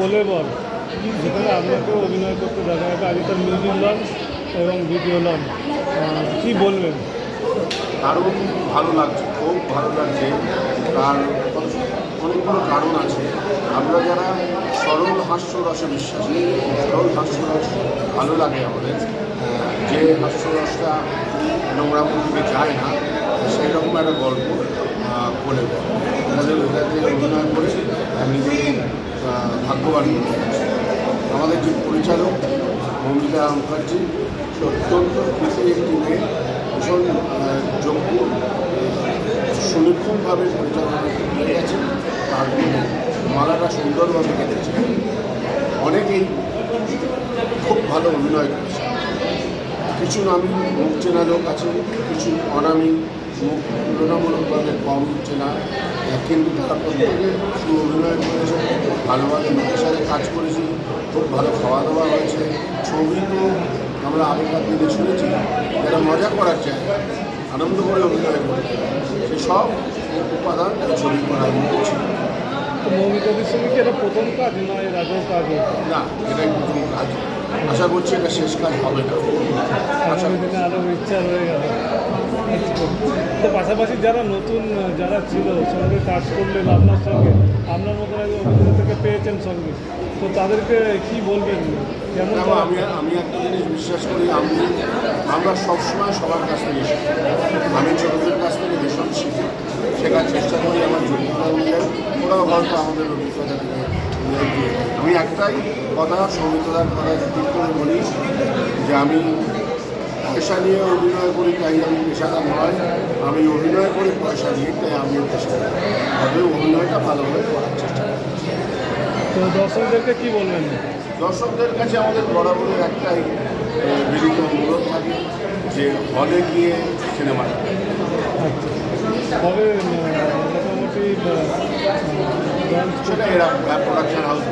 কোলে বল। যেখানে আপনাকেও অভিনয় করতে দেখা যাবে আগে তার মিউজিক লঞ্চ এবং ভিডিও লঞ্চ কী বলবেন? দারুণ ভালো লাগছে, খুব ভালো লাগছে। তার অনেকগুলো কারণ আছে। আমরা যারা সরল হাস্যরসে বিশ্বাসী, সরল হাস্যরস ভালো লাগে আমাদের। যে হাস্যরসটা নোংরা দিকে যায় না সেই রকম একটা গল্প বলে আমাদের অভিনয় করে, আমি ভাগ্যবান। আমাদের যে পরিচালক মমিতা মুখার্জি অত্যন্ত খুশি একটি মেয়ে, ভীষণ যোগ্য সুনিপুণভাবে পরিচালনা করে মালাটা সুন্দরভাবে কেটেছে। অনেকেই খুব ভালো অভিনয় করেছে। কিছু নামী মুখ চেনা লোক আছে, কিছু অনামী মুখ তুলনামূলকভাবে কম চেনা কিন্তু তারা প্রত্যেকে শুধু অভিনয় করেছে ভালো ভালো লোকের সাথে কাজ করেছি খুব ভালো খাওয়া দাওয়া হয়েছে। ছবি তো আমরা আগেকার দিনে শুনেছি যারা মজা করার চায় আনন্দ করে অভিনয় করতে সে সব উপাদান ছবি করার মধ্যে ছিল। প্রথম কাজ না এর আগেও কাজ? না এটাই প্রথম কাজ। আশা করছি এটা শেষ কাজ হবে না। আগামী দিনে আরও ইচ্ছা রয়ে গেল। তো পাশাপাশি যারা নতুন যারা ছিল সঙ্গে কাজ করলেন আপনার সঙ্গে আপনার মতো একজন অভিনেতাকে পেয়েছেন সঙ্গে। তো তাদেরকে কি বলবেন? কেমন আমি আমি একটা জিনিস বিশ্বাস করি আমি আমরা সবসময় সবার কাছ থেকে শিখি। আমি ছোটদের কাছ থেকে ভীষণ শিখি। শেখার চেষ্টা করি আমার যোগ্যতা অনুযায়ী ওরাও হয়তো আমাদের অভিজ্ঞতা থেকে। আমি একটাই কথা সৌমিত্রদার কথা ঠিক করে বলি যে আমি পয়সা নিয়ে অভিনয় করি তাই আমি পেশাদার নয়। আমি অভিনয় করি পয়সা নিয়ে তাই আমিও পেশাদার তবে অভিনয়টা ভালোভাবে করার চেষ্টা করি। তো দর্শকদেরকে কী বলবেন? দর্শকদের কাছে আমাদের বরাবরের একটাই বিনীত অনুরোধ থাকে যে হলে গিয়ে সিনেমা আহ, মোটামুটি সেটা এরা প্রোডাকশন হাউস